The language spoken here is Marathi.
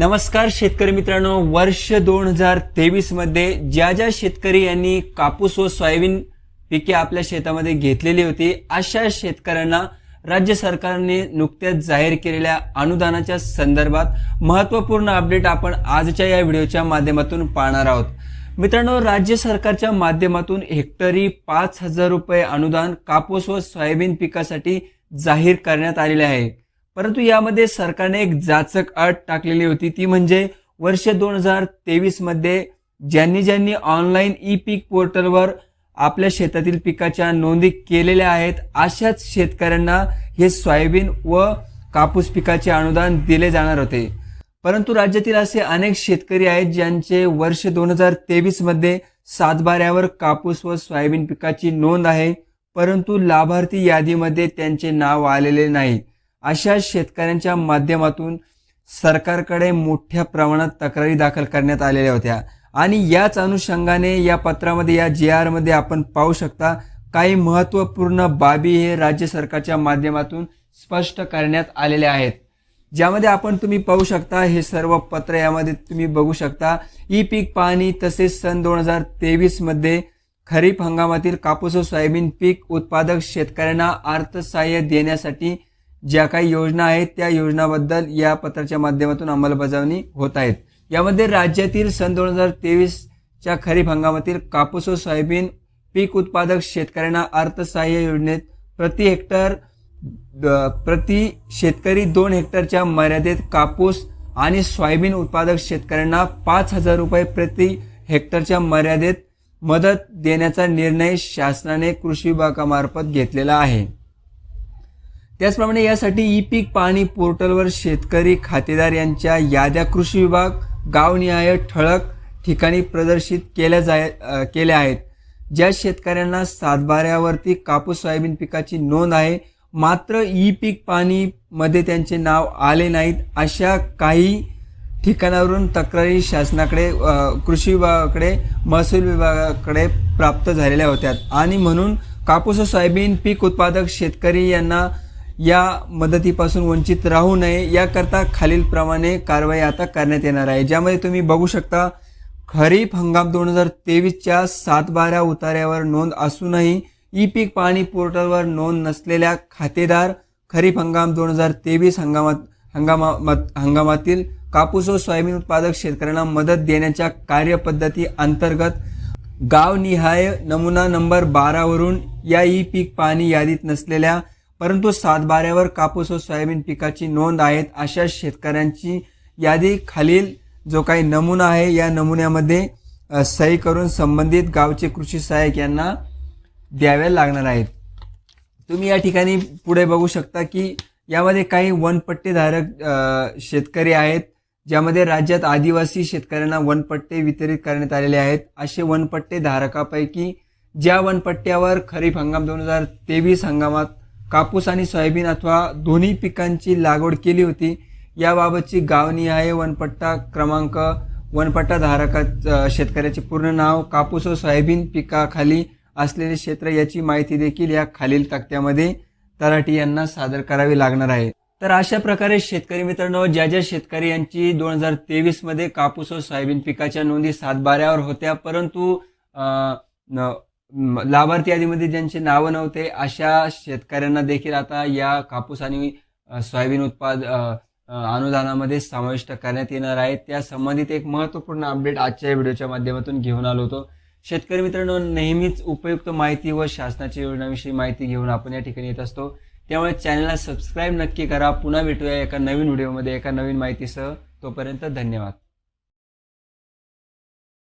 नमस्कार शेतकरी मित्रांनो वर्ष दोन हजार तेवीसमध्ये ज्या ज्या शेतकरी यांनी कापूस व सोयाबीन पिके आपल्या शेतामध्ये घेतलेली होती अशा शेतकऱ्यांना राज्य सरकारने नुकत्याच जाहीर केलेल्या अनुदानाच्या संदर्भात महत्त्वपूर्ण अपडेट आपण आजच्या या व्हिडिओच्या माध्यमातून पाहणार आहोत. मित्रांनो राज्य सरकारच्या माध्यमातून हेक्टरी पाच हजार रुपये अनुदान कापूस व सोयाबीन पिकासाठी जाहीर करण्यात आलेले आहे. परंतु यामध्ये सरकारने एक जाचक अट टाकलेली होती. ती म्हणजे वर्ष दोन हजार तेवीसमध्ये ज्यांनी ज्यांनी ऑनलाईन ई पीक पोर्टलवर आपल्या शेतातील पिकाच्या नोंदी केलेल्या आहेत अशाच शेतकऱ्यांना हे सोयाबीन व कापूस पिकाचे अनुदान दिले जाणार होते. परंतु राज्यातील असे अनेक शेतकरी आहेत ज्यांचे वर्ष दोन हजार तेवीसमध्ये सातबाऱ्यावर कापूस व सोयाबीन पिकाची नोंद आहे परंतु लाभार्थी यादीमध्ये त्यांचे नाव आलेले नाही. अशा शेतकऱ्यांच्या माध्यमातून सरकारकडे मोठ्या प्रमाणात तक्रारी दाखल करण्यात आलेल्या होत्या. आणि याच अनुषंगाने या पत्रामध्ये या जी आरमध्ये आपण पाहू शकता काही महत्त्वपूर्ण बाबी हे राज्य सरकारच्या माध्यमातून स्पष्ट करण्यात आलेल्या आहेत. ज्यामध्ये आपण तुम्ही पाहू शकता हे सर्व पत्र यामध्ये तुम्ही बघू शकता. ई पीक पाहणी तसेच सन दोन हजार तेवीसमध्ये खरीप हंगामातील कापूस व सोयाबीन पीक उत्पादक शेतकऱ्यांना अर्थसहाय्य देण्यासाठी ज्या काही योजना आहेत त्या योजनाबद्दल या पत्राच्या माध्यमातून अंमलबजावणी होत आहेत. यामध्ये राज्यातील सन दोन हजार तेवीसच्या खरीप हंगामातील कापूस व सोयाबीन पीक उत्पादक शेतकऱ्यांना अर्थसहाय्य योजनेत प्रति हेक्टर प्रति शेतकरी दोन हेक्टरच्या मर्यादेत कापूस आणि सोयाबीन उत्पादक शेतकऱ्यांना पाच हजार रुपये प्रति हेक्टरच्या मर्यादेत मदत देण्याचा निर्णय शासनाने कृषी विभागामार्फत घेतलेला आहे. त्याचप्रमाणे यासाठी ई पीक पाणी पोर्टलवर शेतकरी खातेदार यांच्या याद्या कृषी विभाग गावनिहाय ठळक ठिकाणी प्रदर्शित केल्या जाय केल्या आहेत. ज्या शेतकऱ्यांना सातबाऱ्यावरती कापूस सोयाबीन पिकाची नोंद आहे मात्र ई पीक पाणीमध्ये त्यांचे नाव आले नाहीत अशा काही ठिकाणावरून तक्रारी शासनाकडे कृषी विभागाकडे महसूल विभागाकडे प्राप्त झालेल्या होत्या. आणि म्हणून कापूस व सोयाबीन पीक उत्पादक शेतकरी यांना या मदतीपासून वंचित राहू नये याकरता खालीलप्रमाणे कारवाई आता करण्यात येणार आहे. ज्यामध्ये तुम्ही बघू शकता खरीप हंगाम दोन हजार तेवीसच्या सात बारा उतार्यावर नोंद असूनही ई पीक पाणी पोर्टलवर नोंद नसलेल्या खातेदार खरीप हंगाम दोन हजार तेवीस हंगामात हंगामात हंगामातील कापूस व सोयाबीन उत्पादक शेतकऱ्यांना मदत देण्याच्या कार्यपद्धती अंतर्गत गावनिहाय नमुना नंबर बारावरून या ई पीक पाणी यादीत नसलेल्या परंतु सातबाऱ्यावर कापूस व सोयाबीन पिकाची नोंद आहेत अशा शेतकऱ्यांची यादी खालील जो काही नमुना आहे या नमुन्यामध्ये सही करून संबंधित गावचे कृषी सहाय्यक यांना द्याव्या लागणार आहेत. तुम्ही या ठिकाणी पुढे बघू शकता की यामध्ये काही वनपट्टेधारक शेतकरी आहेत ज्यामध्ये राज्यात आदिवासी शेतकऱ्यांना वनपट्टे वितरित करण्यात आलेले आहेत. असे वनपट्टे धारकापैकी ज्या वनपट्ट्यावर खरीप हंगाम दोन हजार तेवीस हंगामात कापूस आणि सोयाबीन अथवा दोन्ही पिकांची लागवड केली होती. याबाबतची गावनिहाय वनपट्टा क्रमांक वनपट्टा धारका शेतकऱ्याचे पूर्ण नाव कापूस व सोयाबीन पिकाखाली असलेले क्षेत्र याची माहिती देखील या खालील तक्त्यामध्ये तराटी यांना सादर करावी लागणार आहे. तर अशा प्रकारे शेतकरी मित्रांनो ज्या ज्या शेतकरी यांची दोन हजार तेवीसमध्ये कापूस व सोयाबीन पिकाच्या नोंदी सातबाऱ्यावर होत्या परंतु न- लाभार्थी यादीमध्ये ज्यांचे नावं नव्हते अशा शेतकऱ्यांना देखील आता या कापूस आणि सोयाबीन उत्पाद अनुदानामध्ये समाविष्ट करण्यात येणार आहे. त्या संबंधित एक महत्त्वपूर्ण अपडेट आजच्या व्हिडिओच्या माध्यमातून घेऊन आलो होतो. शेतकरी मित्रांनो नेहमीच उपयुक्त माहिती व शासनाच्या योजनाविषयी माहिती घेऊन आपण या ठिकाणी येत असतो. त्यामुळे चॅनलला सबस्क्राईब नक्की करा. पुन्हा भेटूया एका नवीन व्हिडिओमध्ये एका नवीन माहितीसह. तोपर्यंत धन्यवाद.